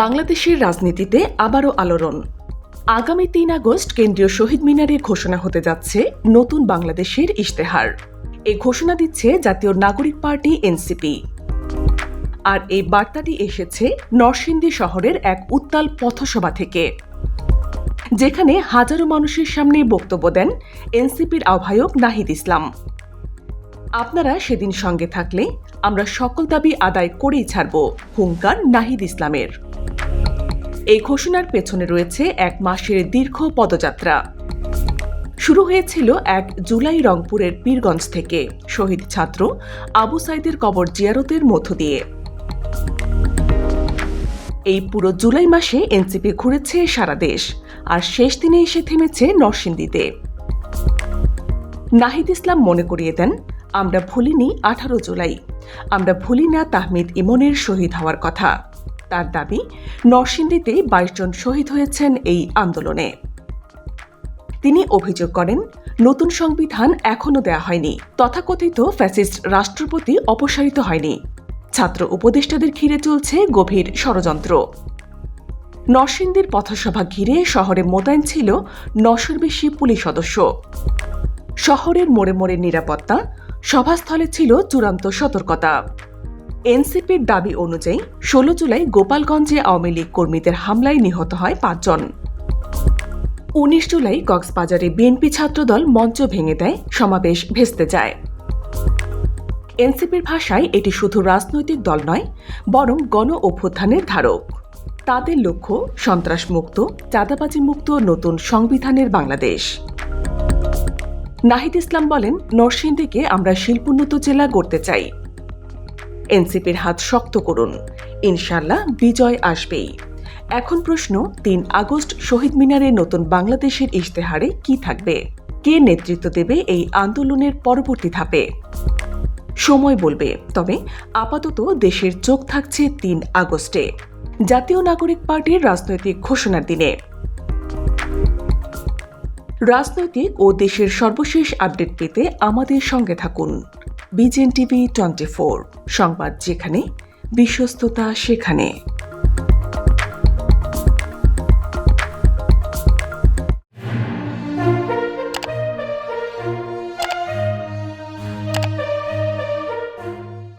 বাংলাদেশের রাজনীতিতে আবারও আলোড়ন। আগামী তিন আগস্ট কেন্দ্রীয় শহীদ মিনারে ঘোষণা হতে যাচ্ছে নতুন বাংলাদেশের ইশতেহার। এ ঘোষণা দিচ্ছে জাতীয় নাগরিক পার্টি এনসিপি। আর এই বার্তাটি এসেছে নরসিংদী শহরের এক উত্তাল পথসভা থেকে। যেখানে হাজারো মানুষের সামনে বক্তব্য দেন এনসিপির আহ্বায়ক নাহিদ ইসলাম। আপনারা সেদিন সঙ্গে থাকলে আমরা সকল দাবি আদায় করেই ছাড়ব, হুঙ্কার নাহিদ ইসলামের। এই ঘোষণার পেছনে রয়েছে এক মাসের দীর্ঘ পদযাত্রা। শুরু হয়েছিল এক জুলাই রংপুরের পীরগঞ্জ থেকে। শহীদ ছাত্র আবু সাইদের কবর জিয়ারতের মধ্য দিয়ে। এই পুরো জুলাই মাসে এনসিপি ঘুরেছে সারা দেশ, আর শেষ দিনে এসে থেমেছে নরসিংদীতে। নাহিদ ইসলাম মনে করিয়ে দেন, আমরা ভুলিনি আঠারো জুলাই। আমরা ভুলি না তাহমিদ ইমনের শহীদ হওয়ার কথা। তার দাবি, নরসিংদীতে বাইশ জন শহীদ হয়েছেন এই আন্দোলনে। তিনি অভিযোগ করেন, নতুন সংবিধান এখনও দেয়া হয়নি। তথাকথিত ফ্যাসিস্ট রাষ্ট্রপতি অপসারিত হয়নি। ছাত্র উপদেষ্টাদের ঘিরে চলছে গভীর ষড়যন্ত্র। নরসিংদীর পথসভা ঘিরে শহরে মোতায়েন ছিল নশোর বেশি পুলিশ সদস্য। শহরের মোড়ে মোড়ে নিরাপত্তা, সভাস্থলে ছিল চূড়ান্ত সতর্কতা। এনসিপির দাবি অনুযায়ী ষোলো জুলাই গোপালগঞ্জে আওয়ামী লীগ কর্মীদের হামলায় নিহত হয় পাঁচজন। উনিশ জুলাই কক্সবাজারে বিএনপি ছাত্রদল মঞ্চ ভেঙে দেয়, সমাবেশ ভেস্তে যায়। এনসিপির ভাষায় এটি শুধু রাজনৈতিক দল নয়, বরং গণ অভ্যুত্থানের ধারক। তাদের লক্ষ্য সন্ত্রাসমুক্ত, চাঁদাবাজি মুক্ত নতুন সংবিধানের বাংলাদেশ। নাহিদ ইসলাম বলেন, নরসিংদীকে আমরা শিল্পোন্নত জেলা গড়তে চাই। এনসিপির হাত শক্ত করুন। ইনশাল্লাহ বিজয় আসবেই। এখন প্রশ্ন, তিন আগস্ট শহীদ মিনারে নতুন বাংলাদেশের ইশতেহারে কি থাকবে? কে নেতৃত্ব দেবে এই আন্দোলনের পরবর্তী ধাপে? সময় বলবে, তবে আপাতত দেশের চোখ থাকছে তিন আগস্টে, জাতীয় নাগরিক পার্টির রাজনৈতিক ঘোষণার দিনে। রাজনৈতিক ও দেশের সর্বশেষ আপডেট পেতে আমাদের সঙ্গে থাকুন। বিজেন টিভি টোয়েন্টি সংবাদ যেখানে বিশ্বস্ততা সেখানে।